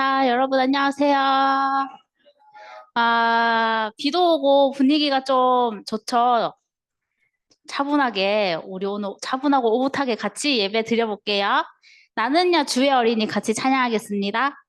자, 여러분 안녕하세요. 아, 비도 오고 분위기가 좀 좋죠? 차분하게, 우리 오늘 차분하고 오붓하게 같이 예배 드려볼게요. 나는요 주의 어린이 같이 찬양하겠습니다.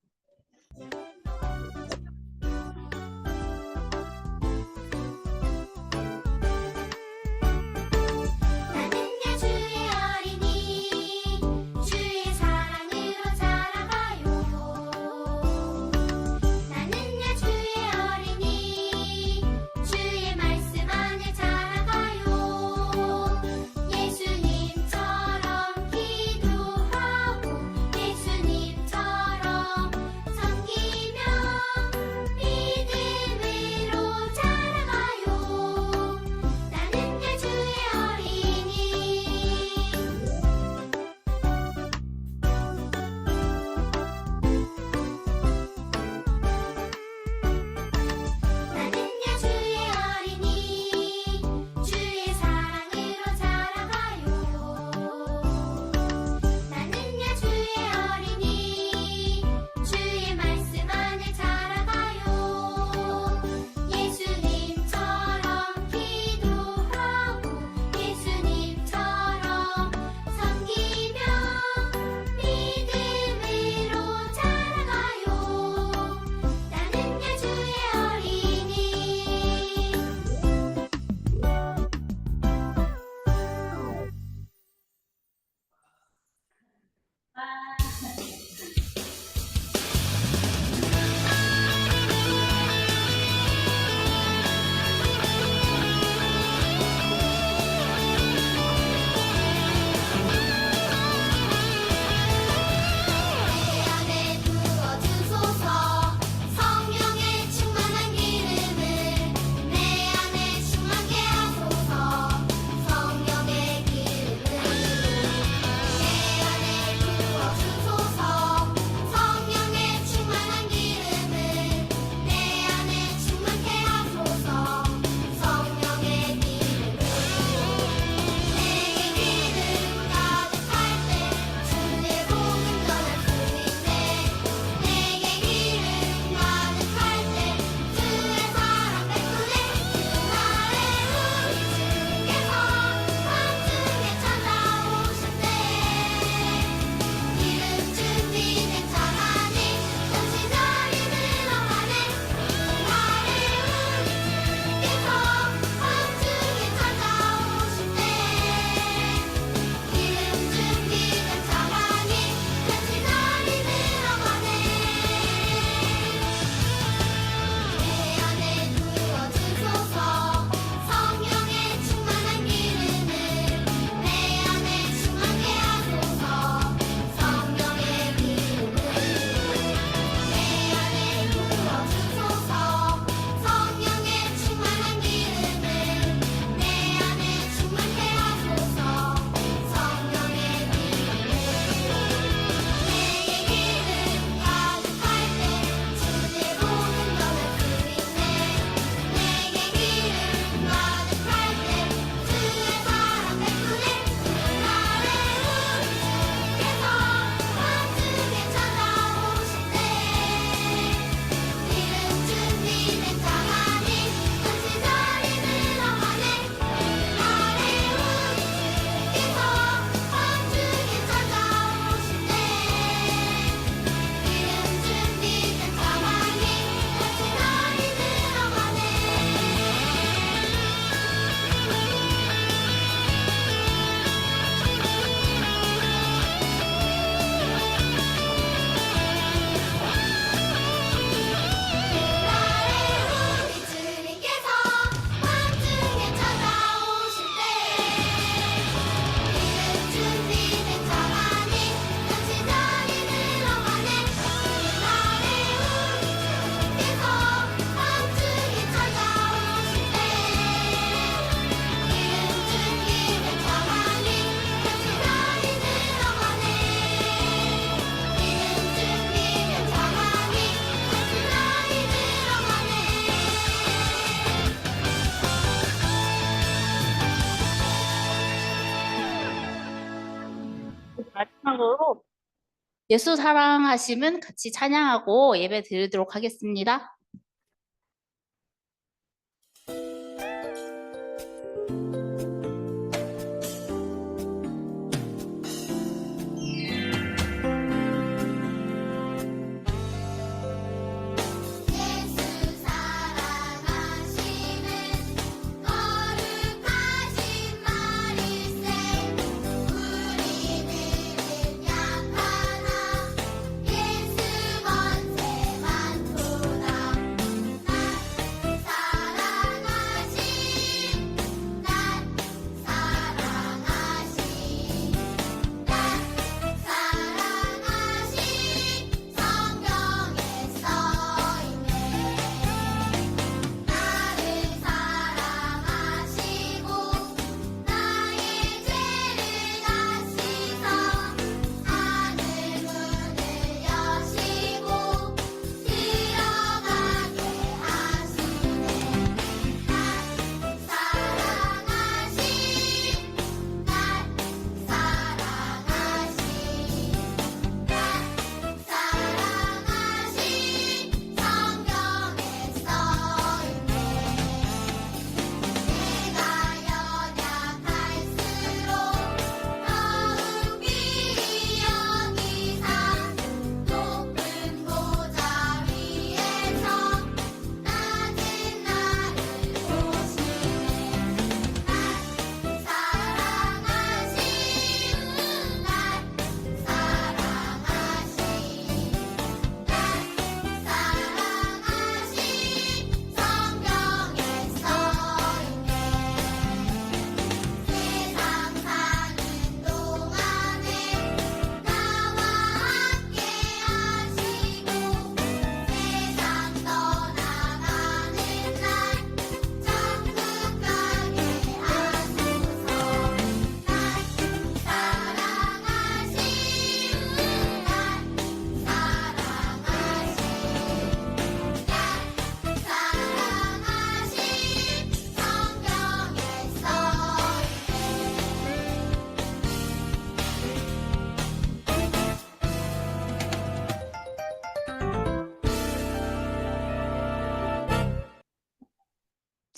예수 사랑하심은 같이 찬양하고 예배 드리도록 하겠습니다.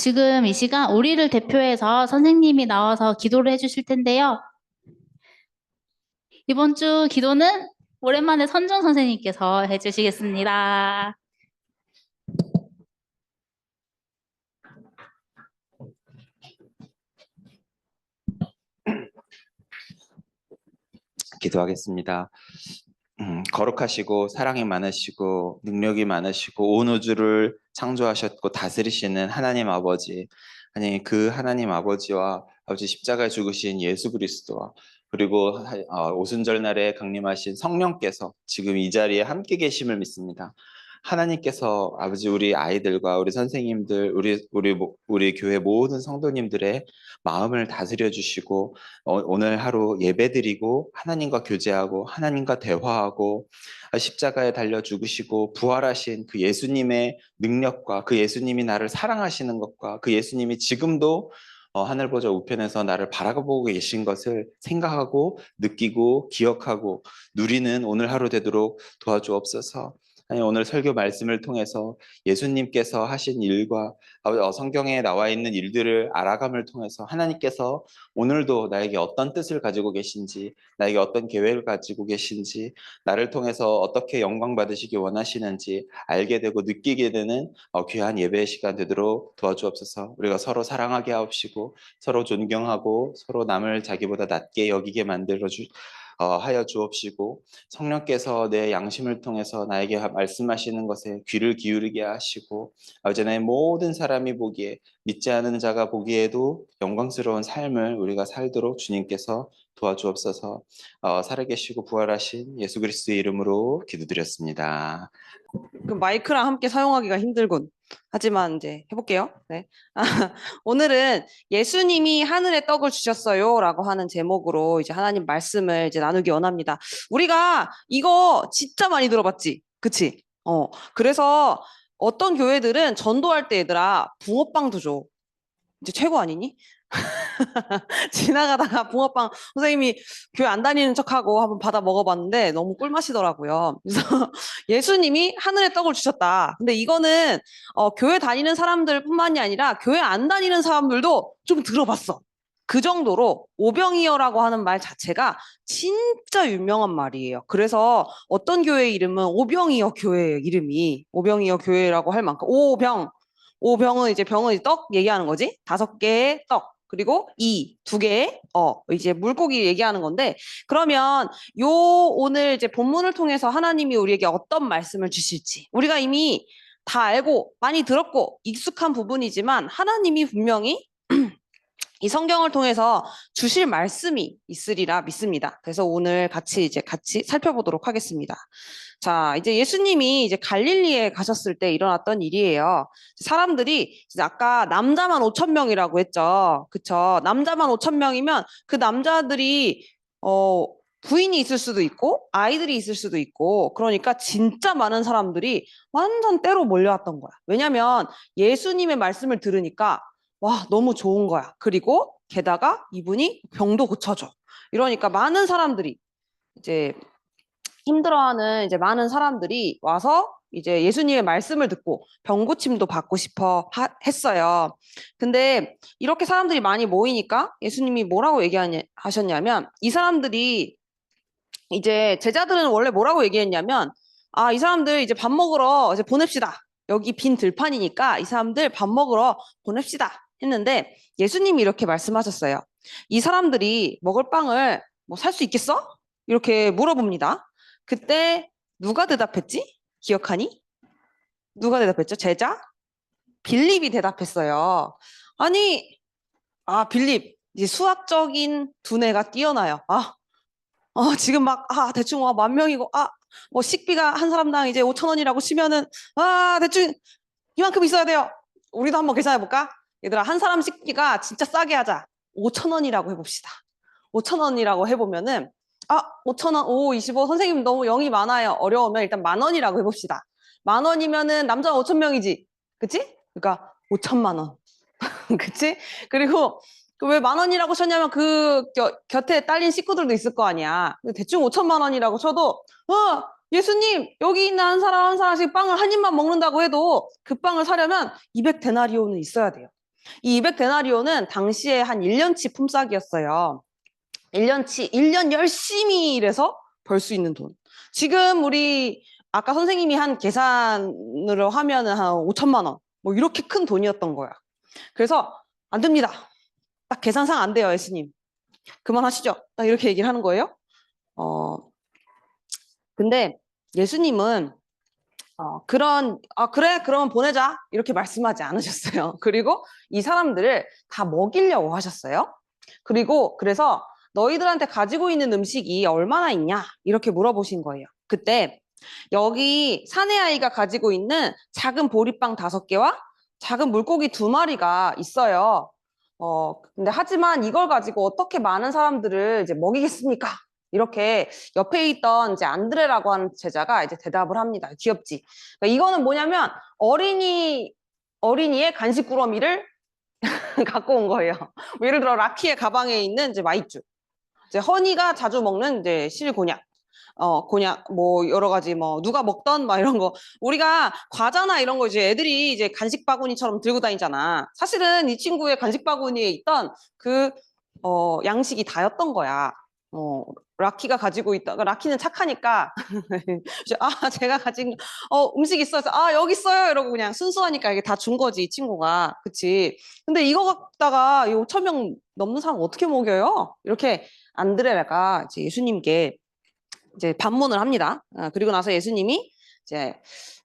지금 이 시간 우리를 대표해서 선생님이 나와서 기도를 해주실 텐데요. 이번 주 기도는 오랜만에 선정 선생님께서 해주시겠습니다. 기도하겠습니다. 음, 거룩하시고 사랑이 많으시고 능력이 많으시고 온 우주를 창조하셨고 다스리시는 하나님 아버지 아니 그 하나님 아버지와 아버지 십자가에 죽으신 예수 그리스도와 그리고 하- 어, 오순절 날에 강림하신 성령께서 지금 이 자리에 함께 계심을 믿습니다. 하나님께서 아버지 우리 아이들과 우리 선생님들 우리 우리 모- 우리 교회 모든 성도님들의 마음을 다스려 주시고 어, 오늘 하루 예배드리고 하나님과 교제하고 하나님과 대화하고 아, 십자가에 달려 죽으시고 부활하신 그 예수님의 능력과 그 예수님이 나를 사랑하시는 것과 그 예수님이 지금도 어, 하늘 보좌 우편에서 나를 바라보고 계신 것을 생각하고 느끼고 기억하고 누리는 오늘 하루 되도록 도와주옵소서. 아니, 오늘 설교 말씀을 통해서 예수님께서 하신 일과 어, 성경에 나와 있는 일들을 알아감을 통해서 하나님께서 오늘도 나에게 어떤 뜻을 가지고 계신지, 나에게 어떤 계획을 가지고 계신지, 나를 통해서 어떻게 영광 받으시기 원하시는지 알게 되고 느끼게 되는 어, 귀한 예배의 시간 되도록 도와주옵소서. 우리가 서로 사랑하게 하옵시고, 서로 존경하고, 서로 남을 자기보다 낮게 여기게 만들어 주, 어, 하여 주옵시고, 성령께서 내 양심을 통해서 나에게 하- 말씀하시는 것에 귀를 기울이게 하시고, 아버지 내 모든 사람이 보기에 믿지 않은 자가 보기에도 영광스러운 삶을 우리가 살도록 주님께서 도와주옵소서. 어, 살아계시고 부활하신 예수 그리스도의 이름으로 기도드렸습니다. 그 마이크랑 함께 사용하기가 힘들군. 하지만 이제 해볼게요. 네. 오늘은 예수님이 하늘의 떡을 주셨어요라고 하는 제목으로 이제 하나님 말씀을 이제 나누기 원합니다. 우리가 이거 진짜 많이 들어봤지, 그치? 어. 그래서 어떤 교회들은 전도할 때 얘들아 붕어빵도 줘. 이제 최고 아니니? 지나가다가 붕어빵 선생님이 교회 안 다니는 척하고 한번 받아 먹어봤는데 너무 꿀맛이더라고요. 그래서 예수님이 하늘의 떡을 주셨다. 근데 이거는 어, 교회 다니는 사람들뿐만이 아니라 교회 안 다니는 사람들도 좀 들어봤어. 그 정도로 오병이어라고 하는 말 자체가 진짜 유명한 말이에요. 그래서 어떤 교회 이름은 오병이어 교회예요. 이름이 오병이어 교회라고 할 만큼 오병 오병은 이제 병은 이제 떡 얘기하는 거지. 다섯 개의 떡. 그리고 이 두 개의 어 이제 물고기 얘기하는 건데 그러면 요 오늘 이제 본문을 통해서 하나님이 우리에게 어떤 말씀을 주실지 우리가 이미 다 알고 많이 들었고 익숙한 부분이지만 하나님이 분명히 이 성경을 통해서 주실 말씀이 있으리라 믿습니다. 그래서 오늘 같이 이제 같이 살펴보도록 하겠습니다. 자, 이제 예수님이 이제 갈릴리에 가셨을 때 일어났던 일이에요. 사람들이 아까 남자만 5천 명이라고 했죠. 그쵸? 남자만 5천 명이면 그 남자들이 어 부인이 있을 수도 있고 아이들이 있을 수도 있고 그러니까 진짜 많은 사람들이 완전 때로 몰려왔던 거야. 왜냐면 예수님의 말씀을 들으니까 와, 너무 좋은 거야. 그리고 게다가 이분이 병도 고쳐줘. 이러니까 많은 사람들이 이제 힘들어하는 이제 많은 사람들이 와서 이제 예수님의 말씀을 듣고 병 고침도 받고 싶어 하- 했어요. 근데 이렇게 사람들이 많이 모이니까 예수님이 뭐라고 얘기하셨냐면 이 사람들이 이제 제자들은 원래 뭐라고 얘기했냐면 아, 이 사람들 이제 밥 먹으러 이제 보냅시다. 여기 빈 들판이니까 이 사람들 밥 먹으러 보냅시다. 했는데 예수님이 이렇게 말씀하셨어요. 이 사람들이 먹을 빵을 뭐 살 수 있겠어? 이렇게 물어봅니다. 그때 누가 대답했지? 기억하니? 누가 대답했죠? 제자? 빌립이 대답했어요. 아니, 아, 빌립. 이제 수학적인 두뇌가 뛰어나요. 아, 어, 지금 막, 아, 대충 와, 만 명이고, 아, 뭐 식비가 한 사람당 이제 5천 원이라고 치면은, 아, 대충 이만큼 있어야 돼요. 우리도 한번 계산해 볼까? 얘들아, 한 사람 식비가 진짜 싸게 하자. 5천 원이라고 해봅시다. 5천 원이라고 해보면은, 아, 5천 원, 오, 25. 선생님 너무 영이 많아요. 어려우면 일단 만 원이라고 해봅시다. 만 원이면은 남자 5천 명이지. 그치? 그러니까 5천만 원. 그치? 그리고 그왜만 원이라고 쳤냐면 그 겨, 곁에 딸린 식구들도 있을 거 아니야. 대충 5천만 원이라고 쳐도, 어, 예수님, 여기 있는 한 사람 한 사람씩 빵을 한 입만 먹는다고 해도 그 빵을 사려면 200 데나리오는 있어야 돼요. 이 200데나리오는 당시에 한 1년치 품삯이었어요. 1년치, 1년 열심히 일해서 벌 수 있는 돈. 지금 우리 아까 선생님이 한 계산으로 하면 은 한 5천만 원. 뭐 이렇게 큰 돈이었던 거야. 그래서 안 됩니다. 딱 계산상 안 돼요, 예수님. 그만하시죠. 딱 이렇게 얘기를 하는 거예요. 어, 근데 예수님은 어, 그런, 아, 그래, 그러면 보내자. 이렇게 말씀하지 않으셨어요. 그리고 이 사람들을 다 먹이려고 하셨어요. 그리고 그래서 너희들한테 가지고 있는 음식이 얼마나 있냐? 이렇게 물어보신 거예요. 그때 여기 사내 아이가 가지고 있는 작은 보리빵 다섯 개와 작은 물고기 두 마리가 있어요. 어, 근데 하지만 이걸 가지고 어떻게 많은 사람들을 이제 먹이겠습니까? 이렇게 옆에 있던 이제 안드레라고 하는 제자가 이제 대답을 합니다. 귀엽지? 그러니까 이거는 뭐냐면 어린이, 어린이의 간식 꾸러미를 갖고 온 거예요. 뭐 예를 들어 라키의 가방에 있는 이제 마이쮸. 이제 허니가 자주 먹는 이제 실곤약. 어, 곤약, 뭐, 여러 가지, 뭐, 누가 먹던, 막 이런 거. 우리가 과자나 이런 거 이제 애들이 이제 간식 바구니처럼 들고 다니잖아. 사실은 이 친구의 간식 바구니에 있던 그, 어, 양식이 다였던 거야. 어, 라키가 가지고 있다. 라키는 착하니까. 이제, 아, 제가 가진, 어, 음식 있어요. 그래서, 아, 여기 있어요. 이러고 그냥 순수하니까 이게 다 준 거지, 이 친구가. 그치. 근데 이거 갖다가 이 5천 명 넘는 사람 어떻게 먹여요? 이렇게 안드레가 이제 예수님께 이제 반문을 합니다. 어, 그리고 나서 예수님이 이제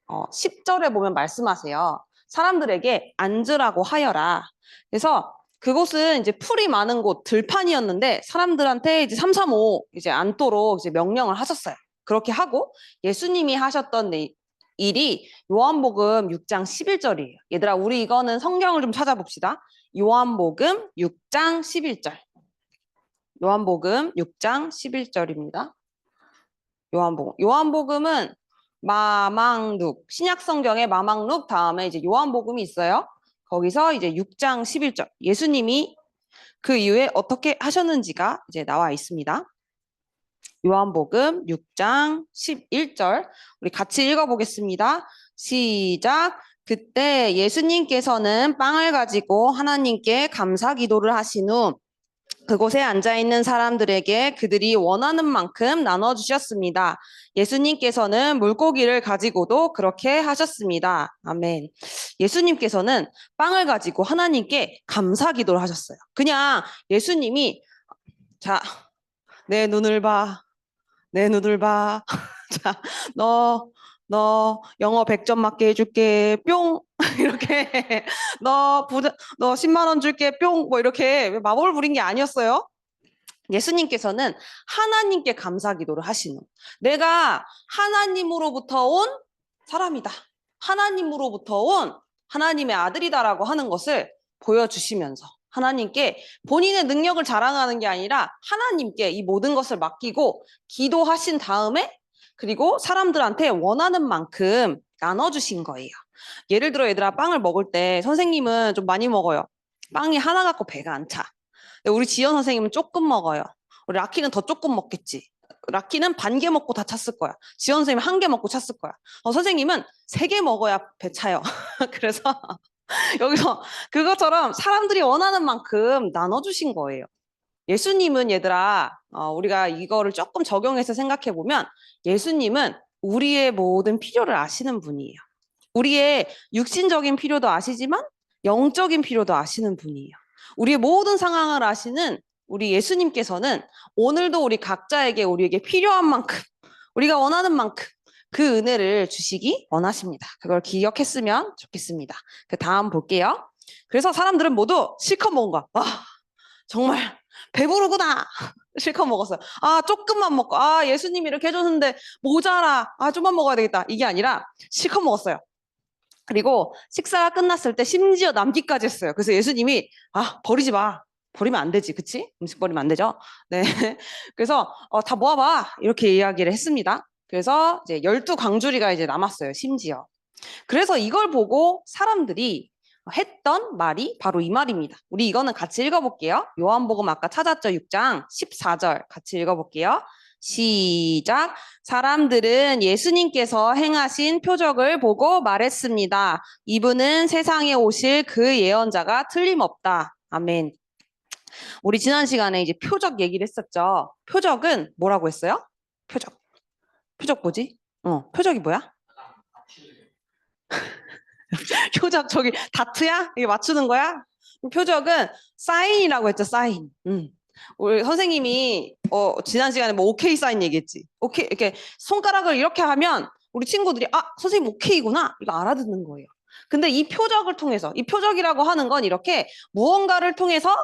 어, 10절에 보면 말씀하세요. 사람들에게 앉으라고 하여라. 그래서 그곳은 이제 풀이 많은 곳 들판이었는데 사람들한테 이제 335 이제 앉도록 이제 명령을 하셨어요. 그렇게 하고 예수님이 하셨던 이- 일이 요한복음 6장 11절이에요. 얘들아 우리 이거는 성경을 좀 찾아봅시다. 요한복음 6장 11절. 요한복음 6장 11절입니다. 요한복음. 요한복음은 마망룩, 신약 성경에 마망룩 다음에 이제 요한복음이 있어요. 거기서 이제 6장 11절. 예수님이 그 이후에 어떻게 하셨는지가 이제 나와 있습니다. 요한복음 6장 11절 우리 같이 읽어보겠습니다. 시작. 그때 예수님께서는 빵을 가지고 하나님께 감사 기도를 하신 후 그곳에 앉아 있는 사람들에게 그들이 원하는 만큼 나눠 주셨습니다. 예수님께서는 물고기를 가지고도 그렇게 하셨습니다. 아멘. 예수님께서는 빵을 가지고 하나님께 감사 기도를 하셨어요. 그냥 예수님이 자, 내 눈을 봐. 내 눈을 봐. 자, 너, 너 영어 100점 맞게 해줄게. 뿅. 이렇게. 너 부자, 너 10만 원 줄게. 뿅. 뭐 이렇게 마법을 부린 게 아니었어요. 예수님께서는 하나님께 감사 기도를 하시는. 내가 하나님으로부터 온 사람이다. 하나님으로부터 온 하나님의 아들이다라고 하는 것을 보여주시면서 하나님께 본인의 능력을 자랑하는 게 아니라 하나님께 이 모든 것을 맡기고 기도하신 다음에 그리고 사람들한테 원하는 만큼 나눠주신 거예요. 예를 들어 얘들아 빵을 먹을 때 선생님은 좀 많이 먹어요. 빵이 하나 갖고 배가 안 차. 우리 지연 선생님은 조금 먹어요. 우리 라키는 더 조금 먹겠지. 라키는 반 개 먹고 다 찼을 거야. 지연 선생님 한 개 먹고 찼을 거야. 어, 선생님은 세 개 먹어야 배 차요. 그래서 여기서 그것처럼 사람들이 원하는 만큼 나눠주신 거예요. 예수님은 얘들아, 어, 우리가 이거를 조금 적용해서 생각해 보면 예수님은 우리의 모든 필요를 아시는 분이에요. 우리의 육신적인 필요도 아시지만 영적인 필요도 아시는 분이에요. 우리의 모든 상황을 아시는 우리 예수님께서는 오늘도 우리 각자에게 우리에게 필요한 만큼 우리가 원하는 만큼 그 은혜를 주시기 원하십니다. 그걸 기억했으면 좋겠습니다. 그 다음 볼게요. 그래서 사람들은 모두 실컷 먹은 거야. 아, 정말 배부르구나. 실컷 먹었어요. 아, 조금만 먹고. 아, 예수님이 이렇게 해줬는데 모자라. 아, 좀만 먹어야 되겠다. 이게 아니라 실컷 먹었어요. 그리고 식사가 끝났을 때 심지어 남기까지 했어요. 그래서 예수님이 아, 버리지 마. 버리면 안 되지. 그치? 음식 버리면 안 되죠. 네. 그래서 어, 다 모아봐. 이렇게 이야기를 했습니다. 그래서 이제 열두 광주리가 이제 남았어요. 심지어. 그래서 이걸 보고 사람들이 했던 말이 바로 이 말입니다. 우리 이거는 같이 읽어볼게요. 요한복음 아까 찾았죠? 6장 14절 같이 읽어볼게요. 시작. 사람들은 예수님께서 행하신 표적을 보고 말했습니다. 이분은 세상에 오실 그 예언자가 틀림없다. 아멘. 우리 지난 시간에 이제 표적 얘기를 했었죠. 표적은 뭐라고 했어요? 표적. 표적 뭐지? 어, 표적이 뭐야? 표적 저기 다트야? 이게 맞추는 거야? 표적은 사인이라고 했죠, 사인. 음. 우리 선생님이 어, 지난 시간에 뭐 오케이 사인 얘기했지. 오케이 이렇게 손가락을 이렇게 하면 우리 친구들이 아 선생님 오케이구나 이거 알아듣는 거예요. 근데 이 표적을 통해서 이 표적이라고 하는 건 이렇게 무언가를 통해서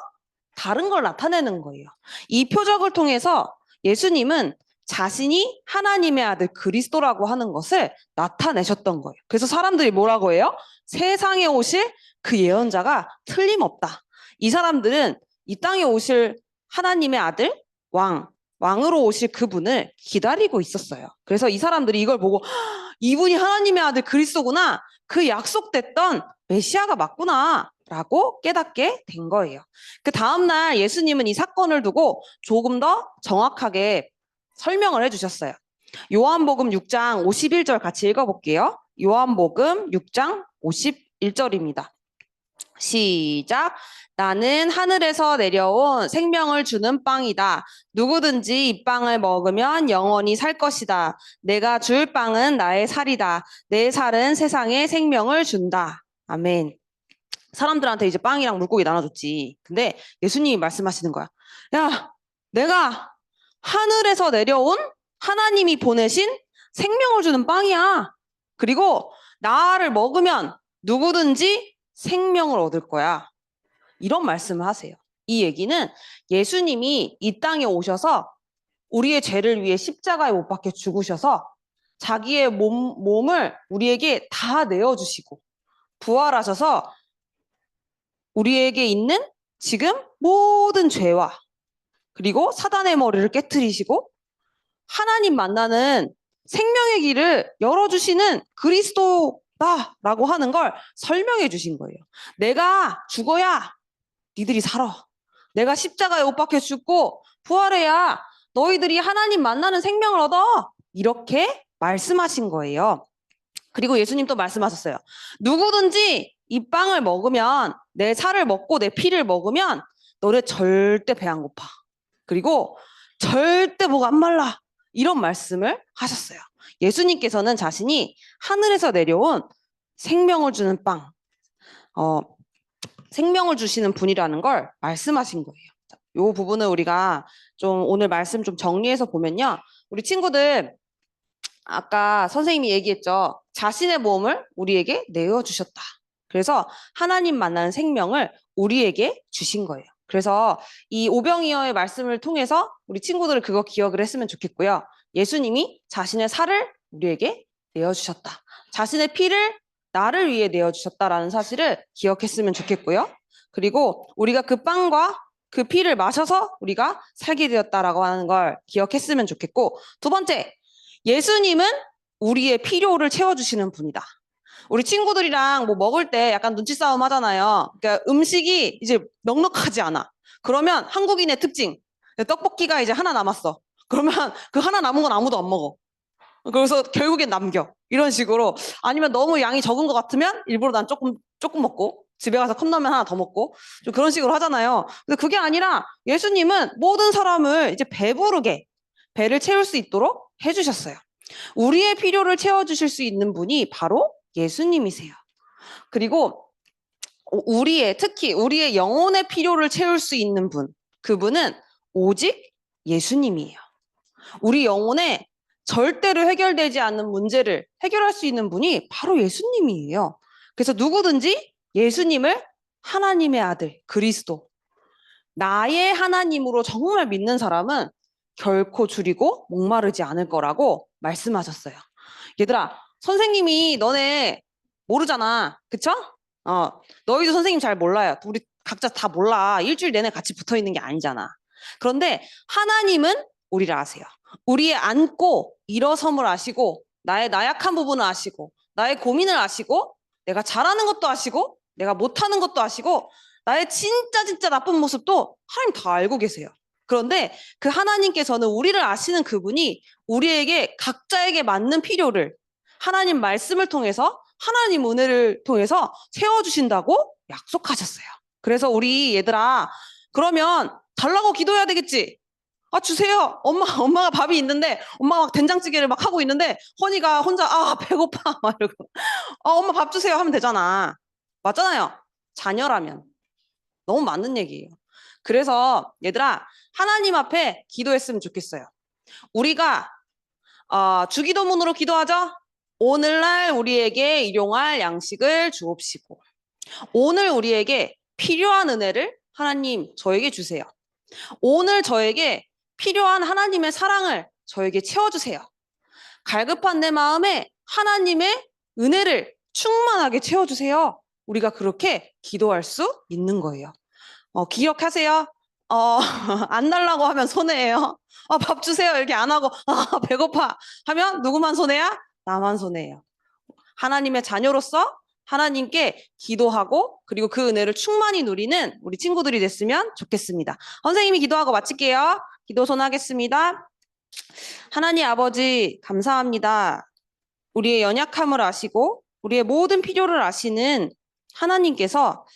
다른 걸 나타내는 거예요. 이 표적을 통해서 예수님은 자신이 하나님의 아들 그리스도라고 하는 것을 나타내셨던 거예요. 그래서 사람들이 뭐라고 해요? 세상에 오실 그 예언자가 틀림없다. 이 사람들은 이 땅에 오실 하나님의 아들 왕 왕으로 오실 그분을 기다리고 있었어요. 그래서 이 사람들이 이걸 보고 "헉, 이분이 하나님의 아들 그리스도구나. 그 약속됐던 메시아가 맞구나. 라고 깨닫게 된 거예요. 그 다음날 예수님은 이 사건을 두고 조금 더 정확하게 설명을 해주셨어요. 요한복음 6장 51절 같이 읽어볼게요. 요한복음 6장 51절입니다. 시작. 나는 하늘에서 내려온 생명을 주는 빵이다. 누구든지 이 빵을 먹으면 영원히 살 것이다. 내가 줄 빵은 나의 살이다. 내 살은 세상에 생명을 준다. 아멘. 사람들한테 이제 빵이랑 물고기 나눠줬지. 근데 예수님이 말씀하시는 거야. 야, 내가 하늘에서 내려온 하나님이 보내신 생명을 주는 빵이야. 그리고 나를 먹으면 누구든지 생명을 얻을 거야. 이런 말씀을 하세요. 이 얘기는 예수님이 이 땅에 오셔서 우리의 죄를 위해 십자가에 못 박혀 죽으셔서 자기의 몸, 몸을 우리에게 다 내어주시고 부활하셔서 우리에게 있는 지금 모든 죄와 그리고 사단의 머리를 깨뜨리시고 하나님 만나는 생명의 길을 열어주시는 그리스도다라고 하는 걸 설명해 주신 거예요. 내가 죽어야 니들이 살아. 내가 십자가에 못 박혀 죽고 부활해야 너희들이 하나님 만나는 생명을 얻어. 이렇게 말씀하신 거예요. 그리고 예수님 또 말씀하셨어요. 누구든지 이 빵을 먹으면 내 살을 먹고 내 피를 먹으면 너네 절대 배 안 고파. 그리고 절대 목 안 말라. 이런 말씀을 하셨어요. 예수님께서는 자신이 하늘에서 내려온 생명을 주는 빵, 어, 생명을 주시는 분이라는 걸 말씀하신 거예요. 자, 요 부분을 우리가 좀 오늘 말씀 좀 정리해서 보면요. 우리 친구들 아까 선생님이 얘기했죠. 자신의 몸을 우리에게 내어 주셨다. 그래서 하나님 만나는 생명을 우리에게 주신 거예요. 그래서 이 오병이어의 말씀을 통해서 우리 친구들을 그거 기억을 했으면 좋겠고요. 예수님이 자신의 살을 우리에게 내어 주셨다. 자신의 피를 나를 위해 내어 주셨다라는 사실을 기억했으면 좋겠고요. 그리고 우리가 그 빵과 그 피를 마셔서 우리가 살게 되었다라고 하는 걸 기억했으면 좋겠고 두 번째, 예수님은 우리의 필요를 채워주시는 분이다. 우리 친구들이랑 뭐 먹을 때 약간 눈치 싸움 하잖아요. 그러니까 음식이 이제 넉넉하지 않아. 그러면 한국인의 특징. 떡볶이가 이제 하나 남았어. 그러면 그 하나 남은 건 아무도 안 먹어. 그래서 결국엔 남겨. 이런 식으로. 아니면 너무 양이 적은 것 같으면 일부러 난 조금, 조금 먹고 집에 가서 컵라면 하나 더 먹고 좀 그런 식으로 하잖아요. 근데 그게 아니라 예수님은 모든 사람을 이제 배부르게 배를 채울 수 있도록 해주셨어요. 우리의 필요를 채워주실 수 있는 분이 바로 예수님이세요. 그리고 우리의 특히 우리의 영혼의 필요를 채울 수 있는 분 그분은 오직 예수님이에요. 우리 영혼에 절대로 해결되지 않는 문제를 해결할 수 있는 분이 바로 예수님이에요. 그래서 누구든지 예수님을 하나님의 아들 그리스도 나의 하나님으로 정말 믿는 사람은 결코 줄이고 목마르지 않을 거라고 말씀하셨어요. 얘들아, 선생님이 너네 모르잖아. 그쵸? 어, 너희도 선생님 잘 몰라요. 우리 각자 다 몰라. 일주일 내내 같이 붙어 있는 게 아니잖아. 그런데 하나님은 우리를 아세요. 우리의 앉고 일어섬을 아시고 나의 나약한 부분을 아시고 나의 고민을 아시고 내가 잘하는 것도 아시고 내가 못하는 것도 아시고 나의 진짜 진짜 나쁜 모습도 하나님 다 알고 계세요. 그런데 그 하나님께서는 우리를 아시는 그분이 우리에게 각자에게 맞는 필요를 하나님 말씀을 통해서 하나님 은혜를 통해서 채워주신다고 약속하셨어요. 그래서 우리 얘들아, 그러면 달라고 기도해야 되겠지? 아, 주세요. 엄마, 엄마가 밥이 있는데, 엄마가 막 된장찌개를 막 하고 있는데, 허니가 혼자, 아, 배고파. 막 이러고, 아, 엄마 밥 주세요. 하면 되잖아. 맞잖아요. 자녀라면. 너무 맞는 얘기예요. 그래서 얘들아, 하나님 앞에 기도했으면 좋겠어요. 우리가 어, 주기도문으로 기도하죠. 오늘날 우리에게 일용할 양식을 주옵시고 오늘 우리에게 필요한 은혜를 하나님 저에게 주세요. 오늘 저에게 필요한 하나님의 사랑을 저에게 채워주세요. 갈급한 내 마음에 하나님의 은혜를 충만하게 채워주세요. 우리가 그렇게 기도할 수 있는 거예요. 어, 기억하세요. 어, 안 달라고 하면 손해예요. 아, 밥 주세요. 이렇게 안 하고, 아, 배고파. 하면 누구만 손해야? 나만 손해예요. 하나님의 자녀로서 하나님께 기도하고, 그리고 그 은혜를 충만히 누리는 우리 친구들이 됐으면 좋겠습니다. 선생님이 기도하고 마칠게요. 기도 손하겠습니다. 하나님 아버지, 감사합니다. 우리의 연약함을 아시고, 우리의 모든 필요를 아시는 하나님께서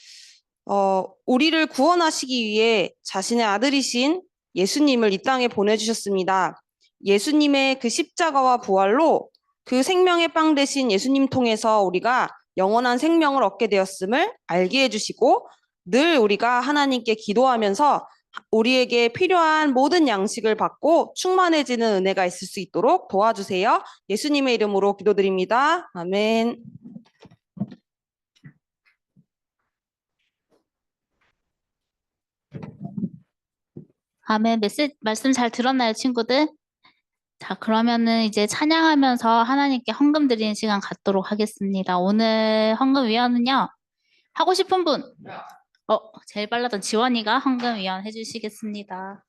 어, 우리를 구원하시기 위해 자신의 아들이신 예수님을 이 땅에 보내주셨습니다. 예수님의 그 십자가와 부활로 그 생명의 빵 대신 예수님 통해서 우리가 영원한 생명을 얻게 되었음을 알게 해주시고 늘 우리가 하나님께 기도하면서 우리에게 필요한 모든 양식을 받고 충만해지는 은혜가 있을 수 있도록 도와주세요. 예수님의 이름으로 기도드립니다. 아멘. 아멘. 메시, 말씀 잘 들었나요, 친구들? 자, 그러면은 이제 찬양하면서 하나님께 헌금 드리는 시간 갖도록 하겠습니다. 오늘 헌금 위원은요, 하고 싶은 분? 어, 제일 빨랐던 지원이가 헌금 위원 해주시겠습니다.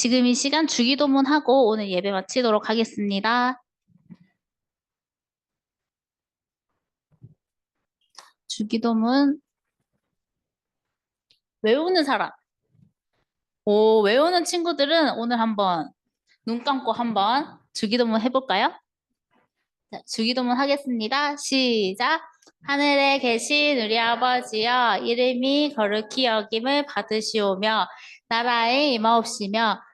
지금 이 시간 주기도문하고 오늘 예배 마치도록 하겠습니다. 주기도문 외우는 사람. 오, 외우는 친구들은 오늘 한번 눈 감고 한번 주기도문 해볼까요? 자, 주기도문 하겠습니다. 시작. 하늘에 계신 우리 아버지여 이름이 거룩히 여김을 받으시오며 나라에 임하옵시며